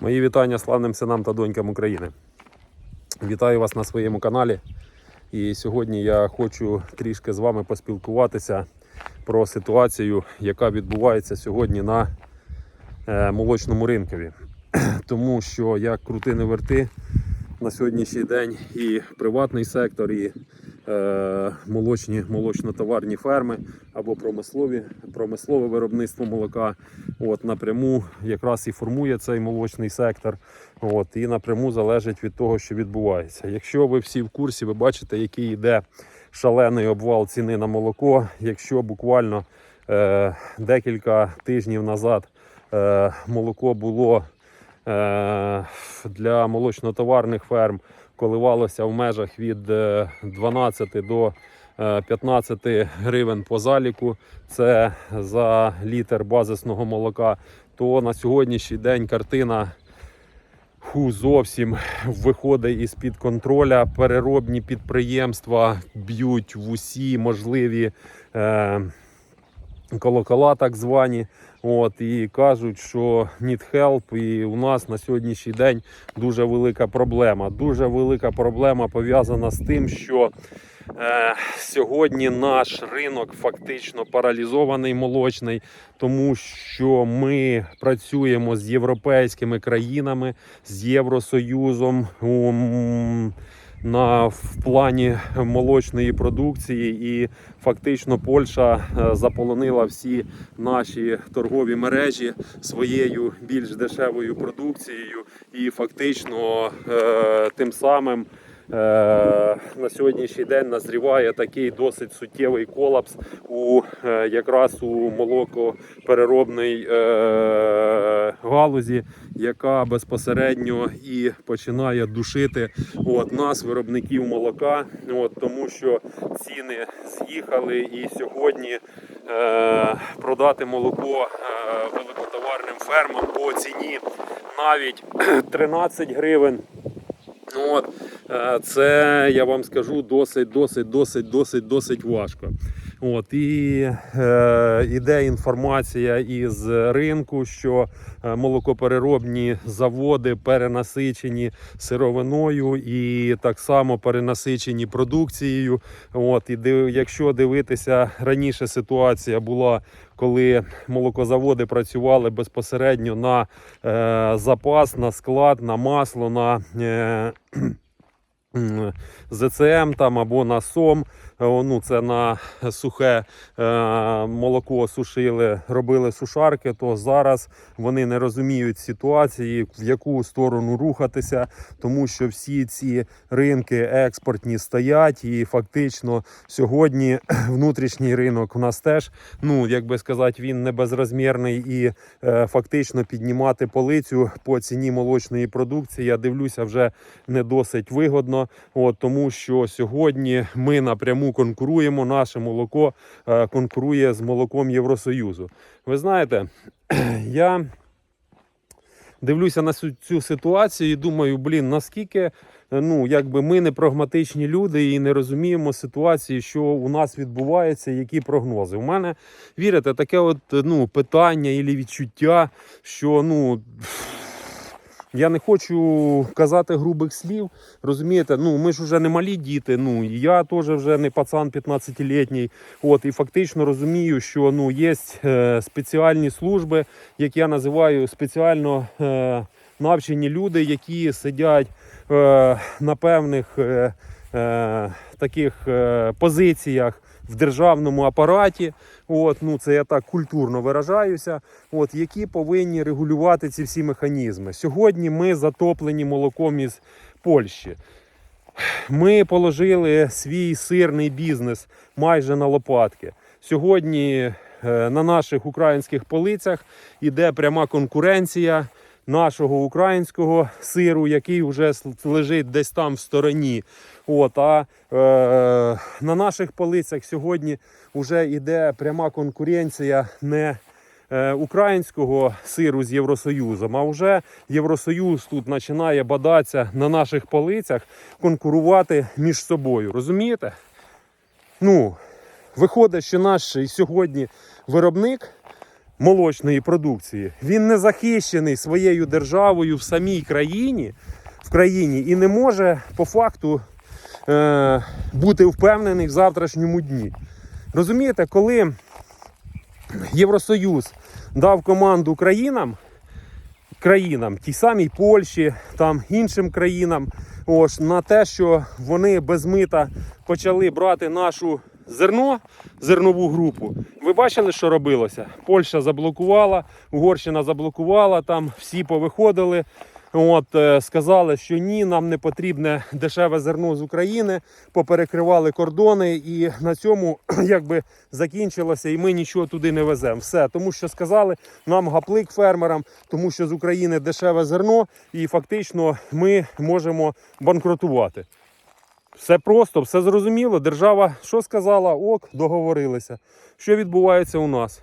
Мої вітання славним синам та донькам України. Вітаю вас на своєму каналі. І сьогодні я хочу трішки з вами поспілкуватися про ситуацію, яка відбувається сьогодні на е, молочному ринкові. Тому що як крути не верти на сьогоднішній день і приватний сектор, і е, молочні, молочно-товарні ферми або промислові, промислове виробництво молока от, напряму якраз і формує цей молочний сектор. От, і напряму залежить від того, що відбувається. Якщо ви всі в курсі, ви бачите, який йде шалений обвал ціни на молоко. Якщо буквально е, декілька тижнів назад е, молоко було е, для молочно-товарних ферм коливалося в межах від е, 12 до е, 15 гривень по заліку. Це за літр базисного молока. То на сьогоднішній день картина фу, зовсім виходить із під контроля. Переробні підприємства б'ють в усі можливі. Е, колокола так звані. От, і кажуть, що need help, і у нас на сьогоднішній день дуже велика проблема. Дуже велика проблема пов'язана з тим, що е, сьогодні наш ринок фактично паралізований молочний, тому що ми працюємо з європейськими країнами, з Євросоюзом. на в плані молочної продукції, і фактично Польща е, заполонила всі наші торгові мережі своєю більш дешевою продукцією, і фактично е, тим самим. Е, На сьогоднішній день назріває такий досить суттєвий колапс у е, якраз у молокопереробній е, галузі, яка безпосередньо і починає душити от, нас, виробників молока, от, тому що ціни з'їхали і сьогодні продати молоко великотоварним фермам по ціні навіть 13 гривень. Ну, От, е, це я вам скажу досить, досить, досить, досить, досить важко. От і е, іде інформація із ринку, що е, молокопереробні заводи перенасичені сировиною і так само перенасичені продукцією. От і див- якщо дивитися раніше, ситуація була, коли молокозаводи працювали безпосередньо на е, запас, на склад, на масло, на е, ЗЦМ там або на СОМ. Е, Ну, це на сухе е, молоко сушили, робили сушарки, то зараз вони не розуміють ситуації, в яку сторону рухатися, тому що всі ці ринки експортні стоять, і фактично сьогодні внутрішній ринок у нас теж, ну як би сказати, він не безрозмірний і е, фактично піднімати полицю по ціні молочної продукції. Я дивлюся, вже не досить вигодно. От тому, що сьогодні ми напряму конкуруємо. Наше молоко е, конкурує з молоком Євросоюзу. Ви знаєте, я дивлюся на цю- ситуацію і думаю, блін, наскільки е, ну, якби ми не прагматичні люди і не розуміємо ситуації, що у нас відбувається, які прогнози. У мене вірите, таке от ну, питання і відчуття, що ну. Я не хочу казати грубих слів. Розумієте, ну ми ж вже не малі діти. Ну я теж вже не пацан 15-літній. От і фактично розумію, що ну є е, спеціальні служби, як я називаю спеціально е, навчені люди, які сидять е, на певних е, е, таких е, позиціях в державному апараті. От, ну це я так культурно виражаюся. От, які повинні регулювати ці всі механізми. Сьогодні ми затоплені молоком із Польщі. Ми положили свій сирний бізнес майже на лопатки. Сьогодні е, на наших українських полицях іде пряма конкуренція нашого українського сиру, який вже лежить десь там в стороні. От, а е, на наших полицях сьогодні вже йде пряма конкуренція не е, українського сиру з Євросоюзом, а вже Євросоюз тут починає бадатися на наших полицях, конкурувати між собою. Розумієте? Ну, виходить, що наш сьогодні виробник молочної продукції. Він не захищений своєю державою в самій країні, в країні і не може по факту е, бути впевнений в завтрашньому дні. Розумієте, коли Євросоюз дав команду країнам, країнам, тій самій Польщі, там іншим країнам, ось, на те, що вони без мита почали брати нашу зерно, зернову групу. Ви бачили, що робилося? Польща заблокувала, Угорщина заблокувала, там всі повиходили. От, е, сказали, що ні, нам не потрібне дешеве зерно з України, поперекривали кордони, і на цьому якби закінчилося, і ми нічого туди не веземо. Все, тому що сказали нам гаплик фермерам, тому що з України дешеве зерно, і фактично ми можемо банкрутувати. Все просто, все зрозуміло. Держава що сказала? Ок, договорилися. Що відбувається у нас?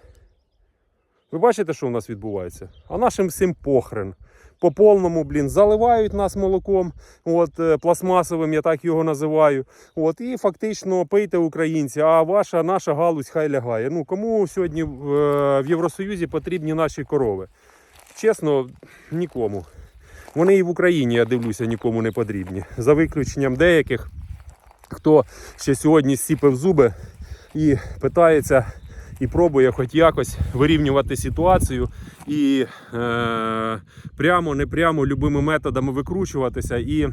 Ви бачите, що у нас відбувається? А нашим всім похрен. По повному, блін, заливають нас молоком, от, е, пластмасовим, я так його називаю. От, і фактично пийте українці, а ваша наша галузь хай лягає. Ну, кому сьогодні е, в Євросоюзі потрібні наші корови? Чесно, нікому. Вони і в Україні, я дивлюся, нікому не потрібні. За виключенням деяких, хто ще сьогодні сіпив зуби і питається і пробує хоч якось вирівнювати ситуацію і е, прямо, не прямо любими методами викручуватися. І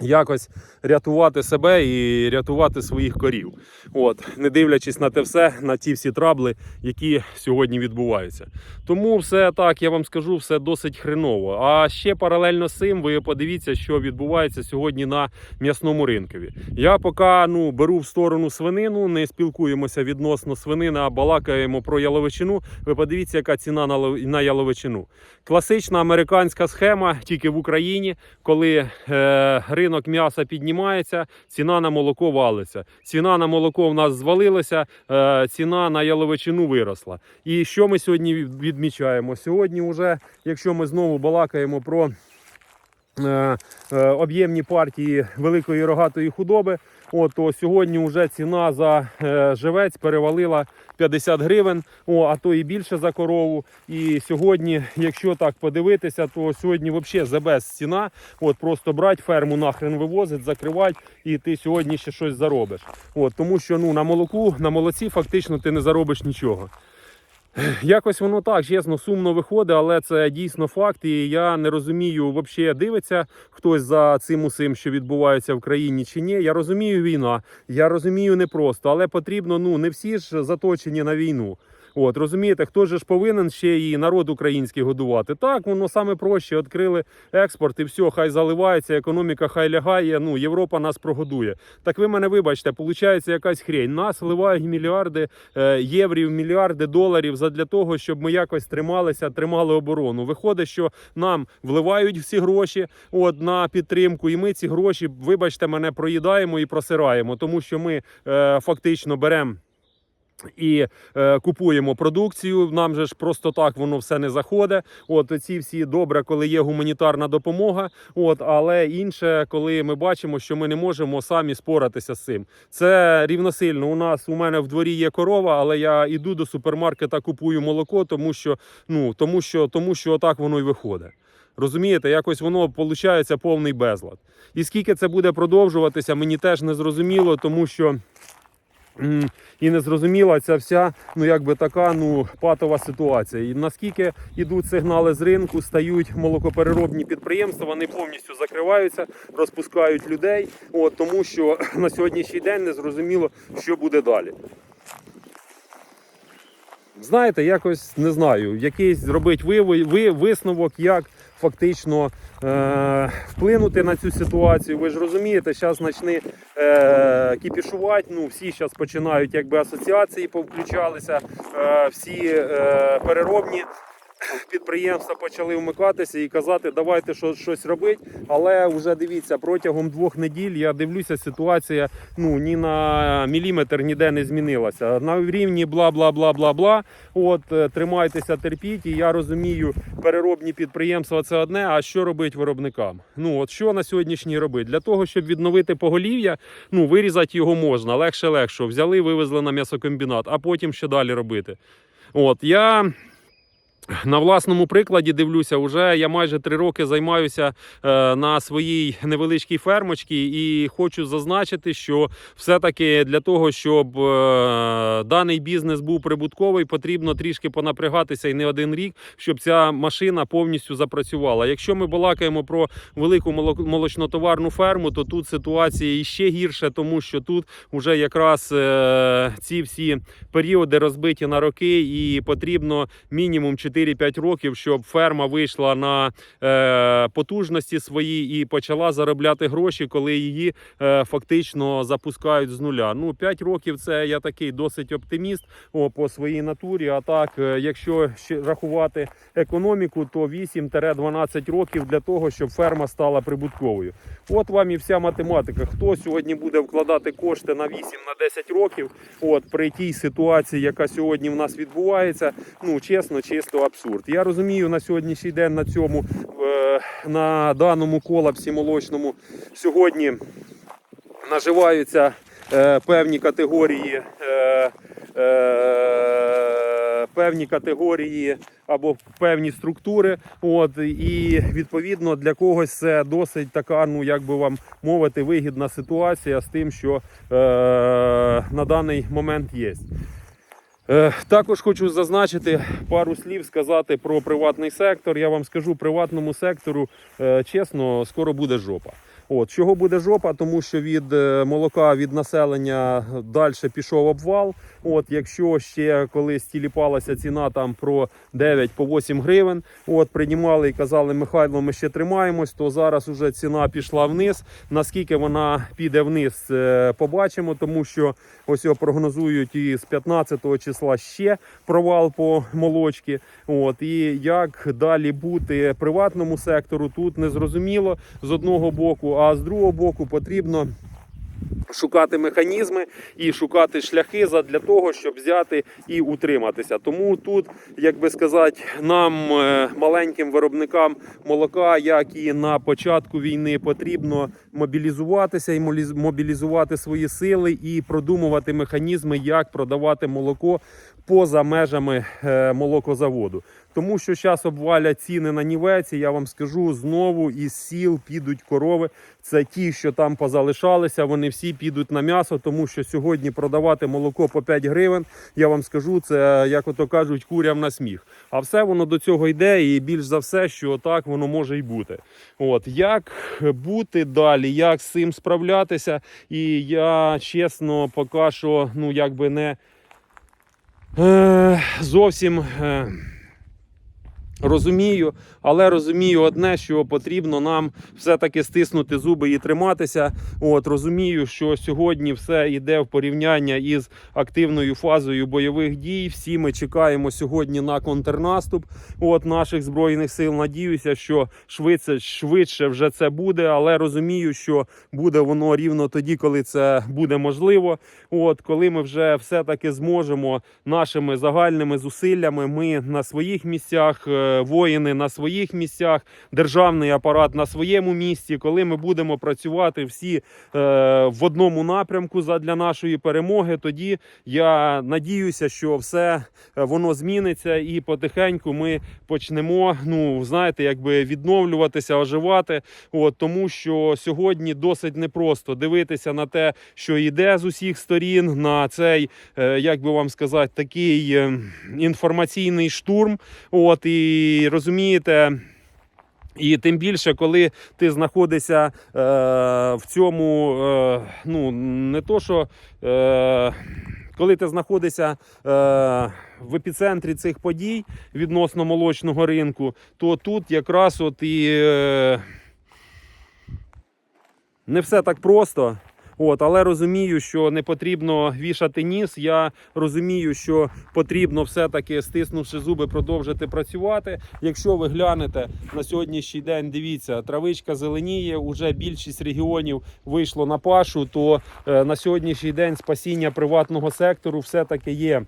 якось рятувати себе і рятувати своїх корів. От, не дивлячись на те все, на ті всі трабли, які сьогодні відбуваються. Тому все так, я вам скажу, все досить хреново. А ще паралельно з цим, ви подивіться, що відбувається сьогодні на м'ясному ринкові. Я поки ну, беру в сторону свинину, не спілкуємося відносно свинини, а балакаємо про яловичину. Ви подивіться, яка ціна на яловичину. Класична американська схема, тільки в Україні, коли е, ринок м'яса піднімається, ціна на молоко валиться. Ціна на молоко в нас звалилася, е, ціна на яловичину виросла. І що ми сьогодні відмічаємо? Сьогодні, вже, якщо ми знову балакаємо про е, е, об'ємні партії великої рогатої худоби, от, то сьогодні вже ціна за е, живець перевалила 50 гривень, о, а то і більше за корову. І сьогодні, якщо так подивитися, то сьогодні взагалі забез ціна. От просто брать ферму нахрен вивозить, закривать, і ти сьогодні ще щось заробиш. От, тому що ну, на молоку, на молоці фактично ти не заробиш нічого. Якось воно так, чесно, сумно виходить, але це дійсно факт. І я не розумію, взагалі дивиться хтось за цим усім, що відбувається в країні чи ні. Я розумію війна, я розумію непросто, але потрібно, ну не всі ж заточені на війну. От розумієте, хто же ж повинен ще і народ український годувати? Так, воно саме проще. Відкрили експорт і все, хай заливається, економіка хай лягає. Ну Європа нас прогодує. Так ви мене вибачте, виходить якась хрень. Нас ливають мільярди е, єврів, мільярди доларів задля того, щоб ми якось трималися, тримали оборону. Виходить, що нам вливають всі гроші от на підтримку, і ми ці гроші, вибачте, мене проїдаємо і просираємо, тому що ми е, фактично беремо. І е, купуємо продукцію. Нам же ж просто так воно все не заходить. От ці всі добре, коли є гуманітарна допомога. От, але інше, коли ми бачимо, що ми не можемо самі споратися з цим. Це рівносильно. У нас у мене в дворі є корова, але я іду до супермаркета, купую молоко, тому що ну тому що тому що так воно й виходить. Розумієте, якось воно виходить повний безлад. І скільки це буде продовжуватися, мені теж не зрозуміло, тому що. І не зрозуміла ця вся ну якби така ну патова ситуація. І наскільки йдуть сигнали з ринку, стають молокопереробні підприємства, вони повністю закриваються, розпускають людей. От тому, що на сьогоднішній день не зрозуміло, що буде далі. Знаєте, якось не знаю, якийсь зробити ви, ви, висновок, як фактично е, вплинути на цю ситуацію. Ви ж розумієте, зараз почне е, кіпішувати. Ну, всі зараз починають, якби асоціації повключалися, е, всі е, переробні. Підприємства почали вмикатися і казати, давайте що, щось робити. Але вже дивіться, протягом двох неділь я дивлюся, ситуація ну ні на міліметр ніде не змінилася. На рівні бла бла бла бла бла. От е, тримайтеся, терпіть. І я розумію, переробні підприємства це одне. А що робить виробникам? Ну от що на сьогоднішній робить? Для того, щоб відновити поголів'я, ну вирізати його можна, легше легше. Взяли, вивезли на м'ясокомбінат, а потім що далі робити? От я. На власному прикладі дивлюся, уже я майже три роки займаюся е, на своїй невеличкій фермочці і хочу зазначити, що все-таки для того, щоб е, даний бізнес був прибутковий, потрібно трішки понапрягатися і не один рік, щоб ця машина повністю запрацювала. Якщо ми балакаємо про велику молочнотоварну ферму, то тут ситуація іще гірше, тому що тут вже якраз е, ці всі періоди розбиті на роки, і потрібно мінімум 4-5 років, щоб ферма вийшла на е, потужності свої і почала заробляти гроші, коли її е, фактично запускають з нуля. Ну 5 років це я такий досить оптиміст о, по своїй натурі. А так, е, якщо рахувати економіку, то 8-12 років для того, щоб ферма стала прибутковою. От вам і вся математика. Хто сьогодні буде вкладати кошти на 8 на 10 років? От при тій ситуації, яка сьогодні в нас відбувається, ну чесно, чисто абсурд. Я розумію на сьогоднішній день на цьому е, на даному колапсі молочному сьогодні наживаються е, певні категорії. Е, певні категорії або певні структури. От і відповідно для когось це досить така, ну як би вам мовити, вигідна ситуація з тим, що е, на даний момент є. Е, Також хочу зазначити пару слів сказати про приватний сектор. Я вам скажу, приватному сектору е, чесно, скоро буде жопа. От чого буде жопа, тому що від е, молока від населення далі пішов обвал. От, якщо ще колись тіліпалася ціна там про 9 по 8 гривень, от приймали і казали, Михайло, ми ще тримаємось, то зараз уже ціна пішла вниз. Наскільки вона піде вниз, е, побачимо, тому що ось його прогнозують і з 15 числа ще провал по молочці. От і як далі бути приватному сектору, тут не зрозуміло з одного боку, а з другого боку потрібно. Шукати механізми і шукати шляхи для того, щоб взяти і утриматися. Тому тут, як би сказати, нам, е, маленьким виробникам молока, як і на початку війни, потрібно мобілізуватися і мобілізувати свої сили і продумувати механізми, як продавати молоко поза межами е, молокозаводу. Тому що зараз обвалять ціни на нівець, і я вам скажу знову із сіл підуть корови. Це ті, що там позалишалися, вони всі підуть на м'ясо, тому що сьогодні продавати молоко по 5 гривень, я вам скажу, це як ото кажуть, курям на сміх. А все воно до цього йде, і більш за все, що так воно може й бути. От як бути далі, як з цим справлятися, і я чесно поки що, ну якби не зовсім. Е, Розумію, але розумію одне, що потрібно нам все-таки стиснути зуби і триматися. От розумію, що сьогодні все йде в порівняння із активною фазою бойових дій. Всі ми чекаємо сьогодні на контрнаступ от наших збройних сил. Надіюся, що швидше швидше вже це буде, але розумію, що буде воно рівно тоді, коли це буде можливо. От коли ми вже все-таки зможемо нашими загальними зусиллями, ми на своїх місцях. Воїни на своїх місцях, державний апарат на своєму місці, коли ми будемо працювати всі е, в одному напрямку для нашої перемоги, тоді я надіюся, що все е, воно зміниться і потихеньку ми почнемо, ну знаєте, якби відновлюватися, оживати. От тому, що сьогодні досить непросто дивитися на те, що йде з усіх сторін, на цей, е, як би вам сказати, такий е, інформаційний штурм. От і розумієте. І тим більше, коли ти знаходишся е, в цьому, е, ну не то що. Е, коли ти знаходишся е, в епіцентрі цих подій відносно молочного ринку, то тут якраз от і е, не все так просто. От, але розумію, що не потрібно вішати ніс. Я розумію, що потрібно все-таки стиснувши зуби, продовжити працювати. Якщо ви глянете на сьогоднішній день, дивіться, травичка зеленіє. Уже більшість регіонів вийшло на пашу. То е, на сьогоднішній день спасіння приватного сектору все-таки є.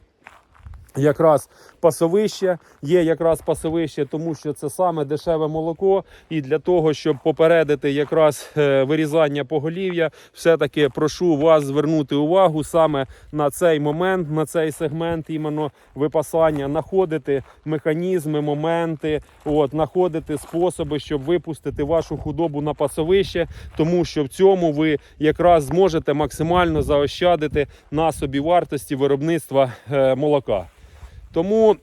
Якраз пасовище, є якраз пасовище, тому що це саме дешеве молоко. І для того, щоб попередити якраз е, вирізання поголів'я, все-таки прошу вас звернути увагу саме на цей момент, на цей сегмент іменно випасання, знаходити механізми, моменти, от, знаходити способи, щоб випустити вашу худобу на пасовище, тому що в цьому ви якраз зможете максимально заощадити на собівартості виробництва е, молока. Тому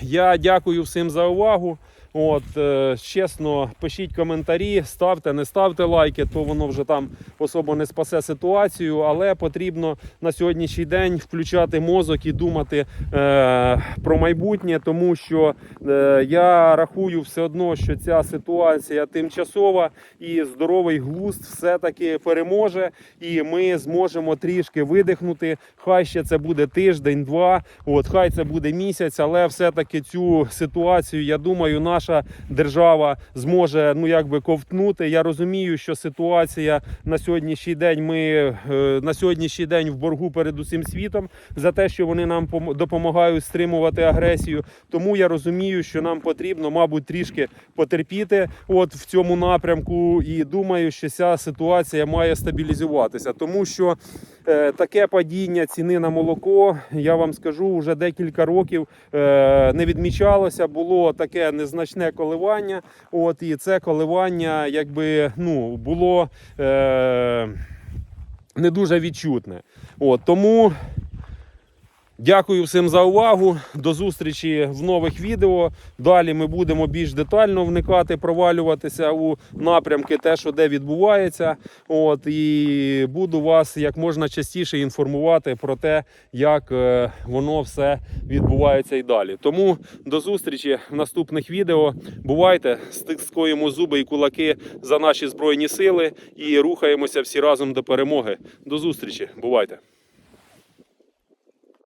я дякую всім за увагу. От, е, чесно, пишіть коментарі, ставте, не ставте лайки, то воно вже там особо не спасе ситуацію, але потрібно на сьогоднішній день включати мозок і думати е, про майбутнє, тому що е, я рахую все одно, що ця ситуація тимчасова і здоровий глузд все-таки переможе, і ми зможемо трішки видихнути. Хай ще це буде тиждень-два, от хай це буде місяць, але все-таки цю ситуацію, я думаю, наша держава зможе ну якби ковтнути. Я розумію, що ситуація на сьогоднішній день. Ми е, на сьогоднішній день в боргу перед усім світом за те, що вони нам допомагають стримувати агресію. Тому я розумію, що нам потрібно, мабуть, трішки потерпіти от в цьому напрямку, і думаю, що ця ситуація має стабілізуватися, тому що е, таке падіння ціни на молоко, я вам скажу, вже декілька років е, не відмічалося. Було таке незначне коливання. От і це коливання, якби ну було е, не дуже відчутне. От тому. Дякую всім за увагу. До зустрічі в нових відео. Далі ми будемо більш детально вникати, провалюватися у напрямки, те, що де відбувається. От і буду вас як можна частіше інформувати про те, як е, воно все відбувається і далі. Тому до зустрічі в наступних відео. Бувайте, стискуємо зуби і кулаки за наші збройні сили і рухаємося всі разом до перемоги. До зустрічі. Бувайте!